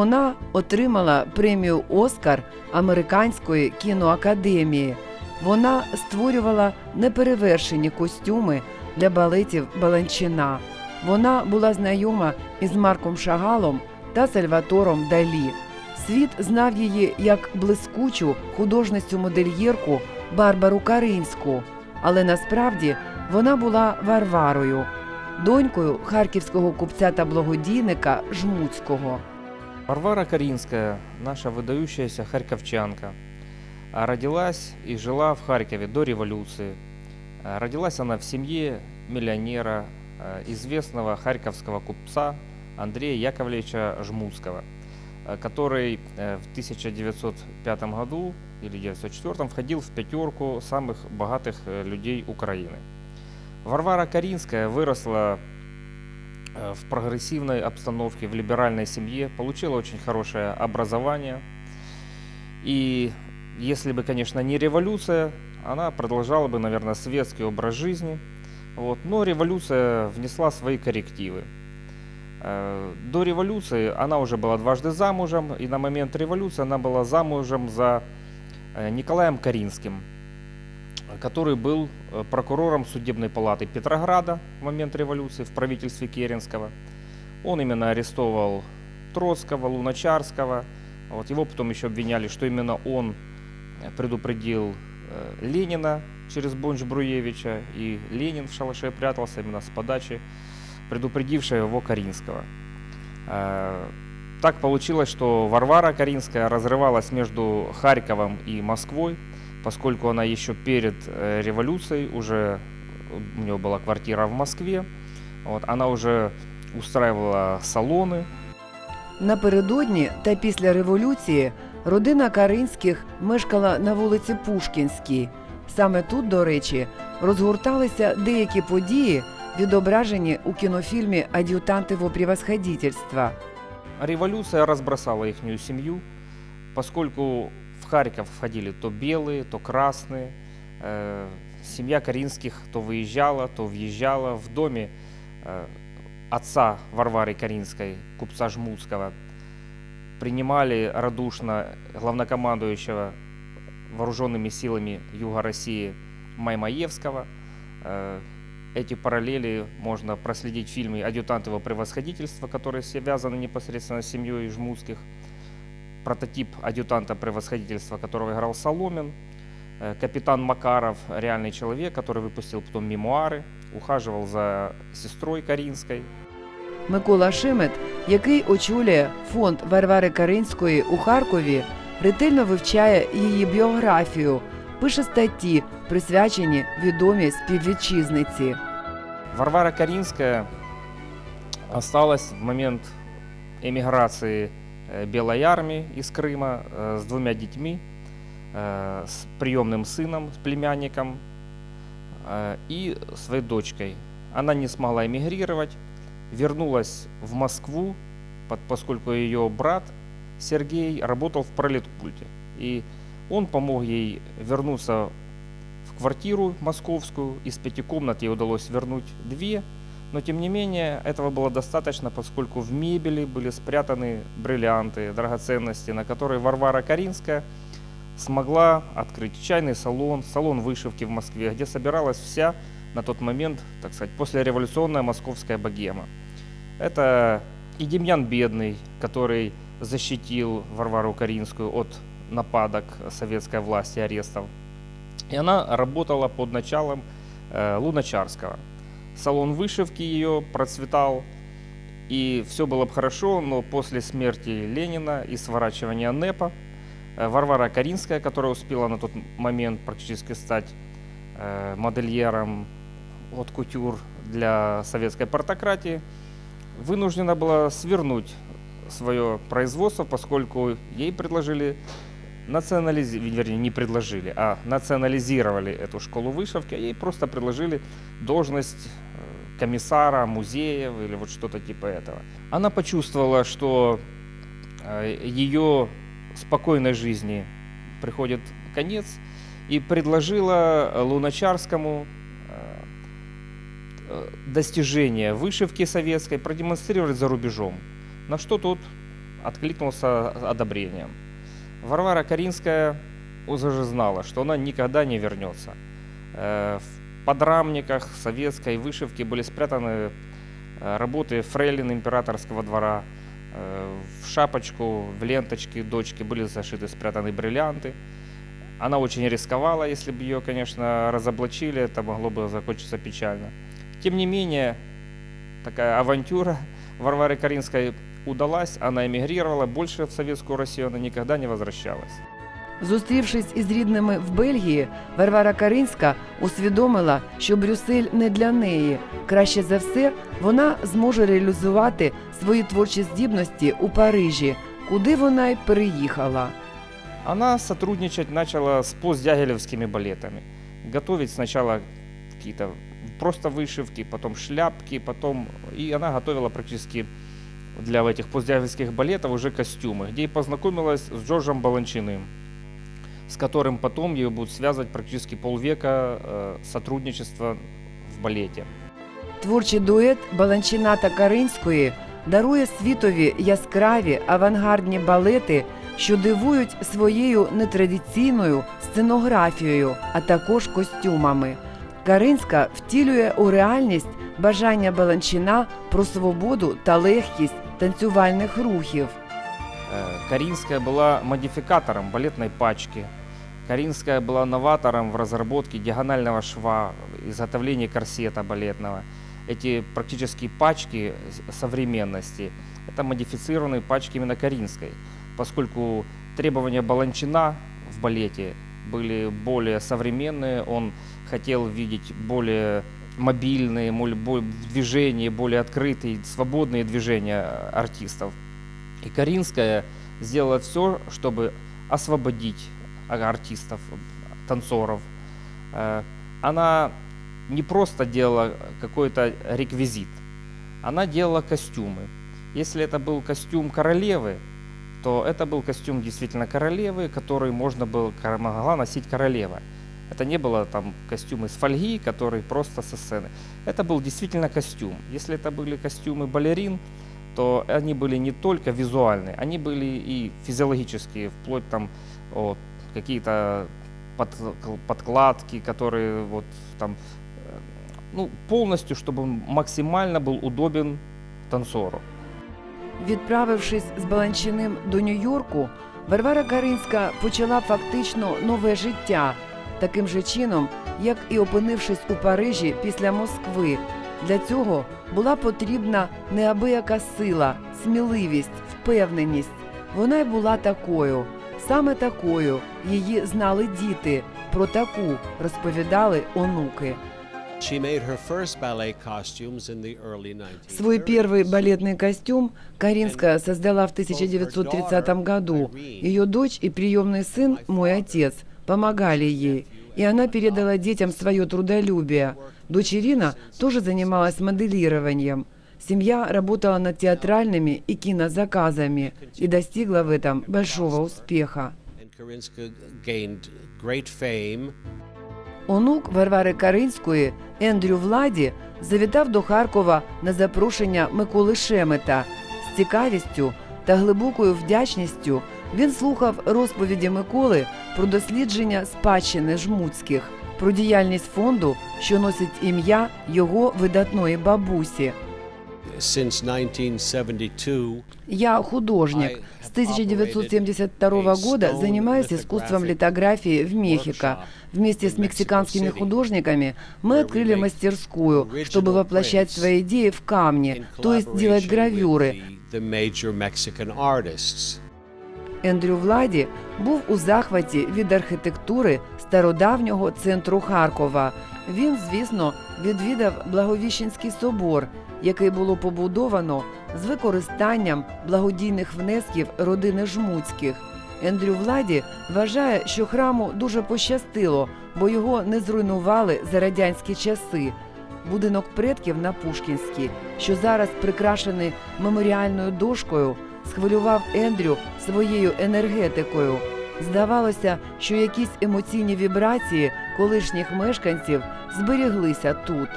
Вона отримала премію Оскар Американської кіноакадемії. Вона створювала неперевершені костюми для балетів Баланчина. Вона була знайома із Марком Шагалом та Сальватором Далі. Світ знав її як блискучу художницю модельєрку Барбару Каринську, але насправді вона була Варварою, донькою харківського купця та благодійника Жмуцького. Варвара Каринская, наша выдающаяся харьковчанка, а родилась и жила в Харькове до революции. А Родилась она в семье миллионера, э, известного харьковского купца Андрея Яковлевича Жмутского, э, который э, в 1905 году или 1904 входил в пятерку самых богатых э, людей Украины. Варвара Каринская выросла э, в прогрессивной обстановке, в либеральной семье, получила очень хорошее образование. И если бы, конечно, не революция, она продолжала бы, наверное, светский образ жизни. Вот. Но революция внесла свои коррективы. Э, До революции она уже была дважды замужем, и на момент революции она была замужем за э, Николаем Каринским, который был э, прокурором судебной палаты Петрограда в момент революции в правительстве Керенского. Он именно арестовал Троцкого, Луначарского. Вот его потом еще обвиняли, что именно он предупредил Ленина через Бонч Бруевича, и Ленин в шалаше прятался именно с подачи предупредившего его Каринского. Э, Так получилось, что Варвара Каринская разрывалась между Харьковом и Москвой, поскольку она еще перед э, революцией уже у нее была квартира в Москве, вот, она уже устраивала салоны, Напередодні та після революції родина Каринських мешкала на вулиці Пушкінській. Саме тут, до речі, розгорталися деякі події, відображені у кінофільмі Ад'ютанти во превосходительства. Революция разбросала их семью, поскольку в Харьков входили то белые, то красные. Э, Семья Каринских то выезжала, то въезжала. В доме э, отца Варвары Каринской, купца Жмутского, принимали радушно главнокомандующего вооруженными силами Юга России Маймаевского. Э, Эти параллели можно проследить в фильме «Адъютант его превосходительства», которые связаны непосредственно с семьей Жмутских. Прототип адъютанта превосходительства, которого играл Соломин. Э, Капитан Макаров, реальный человек, который выпустил потом мемуары, ухаживал за сестрой Каринской. Микола Шимет, який очолює фонд Варвари Каринської у Харкові, ретельно вивчає її біографію, пише статті, присвячені відомій співвітчизниці. Варвара Каринская осталась в момент эмиграции э, Белой армии из Крыма э, с двумя детьми, э, с приемным сыном, с племянником э, и своей дочкой. Она не смогла эмигрировать, вернулась в Москву, под- поскольку ее брат Сергей работал в пролеткульте. И он помог ей вернуться в квартиру московскую. Из пяти комнат ей удалось вернуть две. Но тем не менее этого было достаточно, поскольку в мебели были спрятаны бриллианты, драгоценности, на которые Варвара Каринская смогла открыть чайный салон, салон вышивки в Москве, где собиралась вся на тот момент, так сказать, послереволюционная московская богема. Это и Демьян Бедный, который защитил Варвару Каринскую от нападок советской власти, арестов. И она работала под началом э, Луначарского. Салон вышивки ее процветал, и все было бы хорошо, но после смерти Ленина и сворачивания НЭПа э, Варвара Каринская, которая успела на тот момент практически стать э, модельером от кутюр для советской портократии, вынуждена была свернуть свое производство, поскольку ей предложили национализировать, вернее, не предложили, а национализировали эту школу вышивки, а ей просто предложили должность э, комиссара, музеев или вот что-то типа этого. Она почувствовала, что э, ее спокойной жизни приходит конец и предложила Луначарскому э, достижение вышивки советской продемонстрировать за рубежом, на что тот откликнулся одобрением. Варвара Каринская уже знала, что она никогда не вернется. Э, В подрамниках советской вышивки были спрятаны э, работы фрейлин императорского двора. Э, В шапочку, в ленточки дочки были зашиты, спрятаны бриллианты. Она очень рисковала, если бы ее, конечно, разоблачили, это могло бы закончиться печально. Тем не менее, такая авантюра Варвары Каринской удалась, она эмигрировала, больше в советскую Россию она никогда не возвращалась. Зустрівшись із рідними в Бельгії, Варвара Каринська усвідомила, що Брюссель не для неї. Краще за все, вона зможе реалізувати свої творчі здібності у Парижі, куди вона й переїхала. Она сотрудничать начала с постдягилевскими балетами. Готовить сначала какие-то просто вышивки, потом шляпки, потом... И она готовила практически для этих постдягилевских балетов уже костюмы, где и познакомилась с Джорджем Баланчиным, с которым потом ее будут связывать практически полвека э, сотрудничества в балете. Творчий дует Баланчина та Каринської дарує світові яскраві авангардні балети, що дивують своєю нетрадиційною сценографією, а також костюмами. Каринська втілює у реальність бажання Баланчина про свободу та легкість танцювальних рухів. Э, Каринская была модификатором балетной пачки. Каринская была новатором в разработке диагонального шва, изготовлении корсета балетного. Эти практически пачки с- современности – это модифицированные пачки именно Каринской, поскольку требования Баланчина в балете были более современные, он хотел видеть более мобильные, бо- движения, более открытые, свободные движения артистов. И Каринская сделала все, чтобы освободить артистов, танцоров. Э, Она не просто делала какой-то реквизит, она делала костюмы. Если это был костюм королевы, то это был костюм действительно королевы, который можно было, могла носить королева. Это не было там костюм из фольги, который просто со сцены. Это был действительно костюм. Если это были костюмы балерин, то они были не только визуальные, они были и физиологические, вплоть там от какие-то под- подкладки, которые вот там, э, ну, полностью, чтобы он максимально был удобен танцору. Відправившись з Баланчиним до Нью-Йорку, Варвара Каринська почала фактично нове життя, таким же чином, як і опинившись у Парижі після Москви. Для цього була потрібна неабияка сила, сміливість, впевненість. Вона й була такою, саме такою її знали діти. Про таку розповідали онуки. She made her first ballet costumes in the early 1930s. Свой первый балетный костюм Каринская создала в 1930 году. Ее дочь и приемный сын, мой отец, помогали ей. И она передала детям свое трудолюбие. Дочь Ирина тоже занималась моделированием. Семья работала над театральными и кинозаказами и достигла в этом большого успеха. Онук Варвари Каринської Ендрю Владі завітав до Харкова на запрошення Миколи Шемета. З цікавістю та глибокою вдячністю він слухав розповіді Миколи про дослідження спадщини жмуцьких, про діяльність фонду, що носить ім'я його видатної бабусі. Since 1972, Я художник. С 1972 года занимаюсь искусством литографии в Мехико. Вместе с мексиканскими художниками мы открыли мастерскую, чтобы воплощать свои идеи в камне, in то есть делать collaboration with гравюры. Ендрю Владі був у захваті від архітектури стародавнього центру Харкова. Він, звісно, відвідав Благовіщенський собор, який було побудовано з використанням благодійних внесків родини Жмуцьких. Ендрю Владі вважає, що храму дуже пощастило, бо його не зруйнували за радянські часи. будинок предків на Пушкінській, що зараз прикрашений меморіальною дошкою, схвилював Ендрю своєю енергетикою. Здавалося, що якісь емоційні вібрації колишніх мешканців зберіглися тут.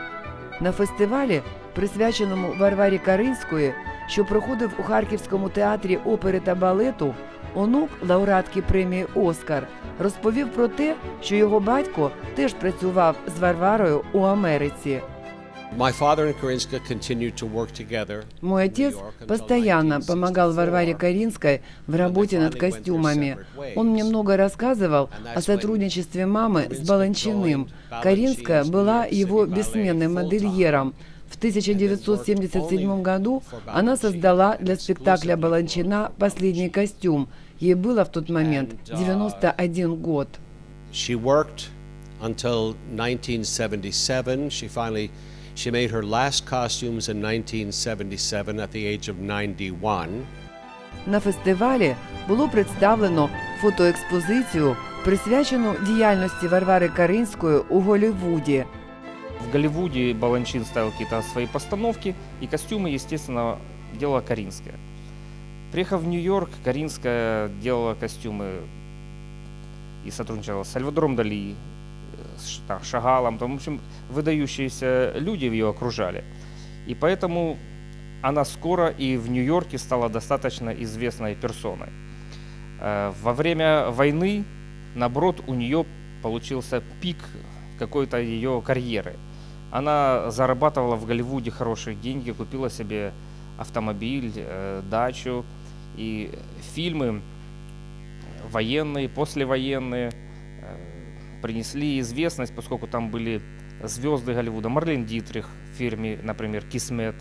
На фестивалі, присвяченому Варварі Каринської, що проходив у Харківському театрі опери та балету, онук лауреатки премії Оскар розповів про те, що його батько теж працював з Варварою у Америці. Мой отец постоянно помогал 1964. Варваре Каринской в работе над костюмами. Он мне много рассказывал о сотрудничестве мамы с Баланчиным. Каринская была его бессменным модельером. В 1977 году она создала для спектакля Баланчина последний костюм. Ей было в тот момент 91 год. She worked until 1977. She finally she made her last costumes in 1977 at the age of 91. На фестивалі було представлено фотоекспозицію, присвячену діяльності Варвари Каринської у Голлівуді. В Голливуде Баланчин ставил какие-то свои постановки, и костюмы, естественно, делала Каринская. Приехав в Нью-Йорк, Каринская делала костюмы и сотрудничала с Сальвадором Дали, э, с Ш- там, Шагалом, там, в общем, выдающиеся люди ее окружали. И поэтому она скоро и в Нью-Йорке стала достаточно известной персоной. Э, Во время войны, наоборот, у нее получился пик какой-то ее карьеры. Она зарабатывала в Голливуде хорошие деньги, купила себе автомобиль, э, дачу и фильмы военные, послевоенные принесли известность, поскольку там были звезды Голливуда. Марлен Дитрих в фильме, например, «Кисмет»,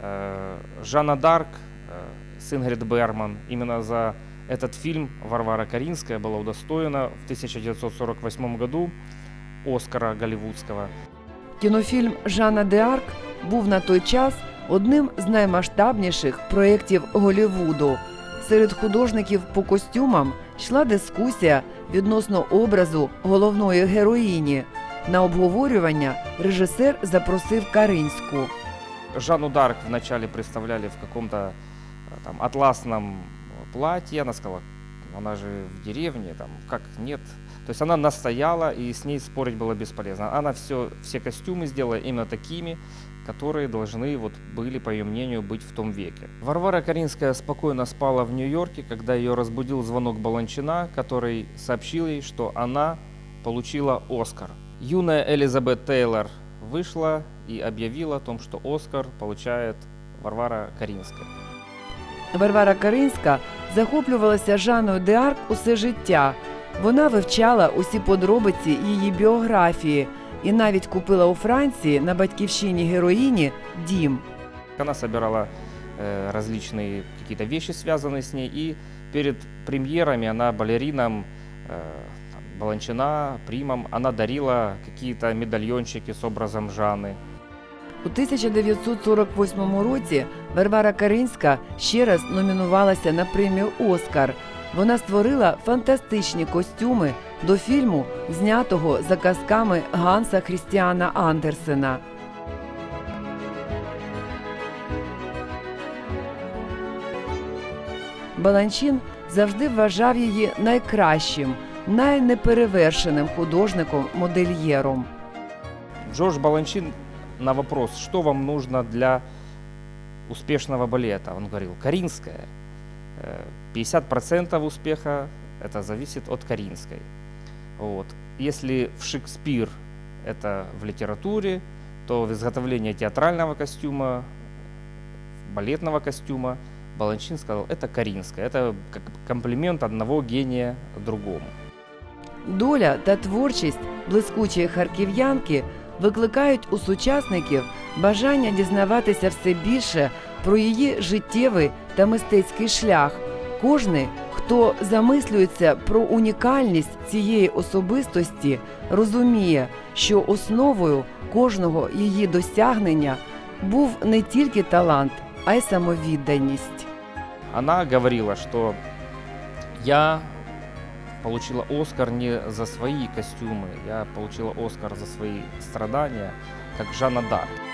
э, Жанна Дарк э, с Ингрид Берман. Именно за этот фильм Варвара Каринская была удостоена в 1948 году Оскара голливудского. Кінофільм Жанна де Арк був на той час одним з наймасштабніших проєктів Голлівуду. Серед художників по костюмам йшла дискусія відносно образу головної героїні. На обговорювання режисер запросив Каринську. Жанну Дарк вначале представляли в каком-то э, там атласном платье. Она сказала, она же в деревне, там, как нет. То есть она настояла, и с ней спорить было бесполезно. Она все, все костюмы сделала именно такими, которые должны вот, были, по ее мнению, быть в том веке. Варвара Каринская спокойно спала в Нью-Йорке, когда ее разбудил звонок Баланчина, который сообщил ей, что она получила Оскар. Юная Элизабет Тейлор вышла и объявила о том, что Оскар получает Варвара Каринская. Варвара Каринська захоплювалася Жанною де Арк усе життя. Вона вивчала усі подробиці її біографії і навіть купила у Франції на батьківщині героїні дім. Она собирала э, различные какие-то вещи, связанные с ней, и перед премьерами она балеринам, э, там, Баланчина, примам, она дарила какие-то медальончики с образом Жанны. У 1948 році Варвара Каринська ще раз номінувалася на премію Оскар. вона створила фантастичні костюми до фільму, знятого за казками Ганса Хрістіана Андерсена. Баланчин завжди вважав її найкращим, найнеперевершеним художником-модельєром. Джордж Баланчин на вопрос, что вам нужно для успешного балета, он говорил, Каринская. Э, 50% успеха это зависит от Каринской. Вот. Если в Шекспир это в литературе, то в изготовлении театрального костюма, балетного костюма Баланчин сказал, это Каринская. Это как комплимент одного гения другому. Доля та творчість блискучої харків'янки викликають у сучасників бажання дізнаватися все більше про її життєвий та мистецький шлях. Кожний, хто замислюється про унікальність цієї особистості, розуміє, що основою кожного її досягнення був не тільки талант, а й самовідданість. Она говорила, что я получила Оскар не за свои костюмы, я получила Оскар за свои страдания, как Жанна Дарк.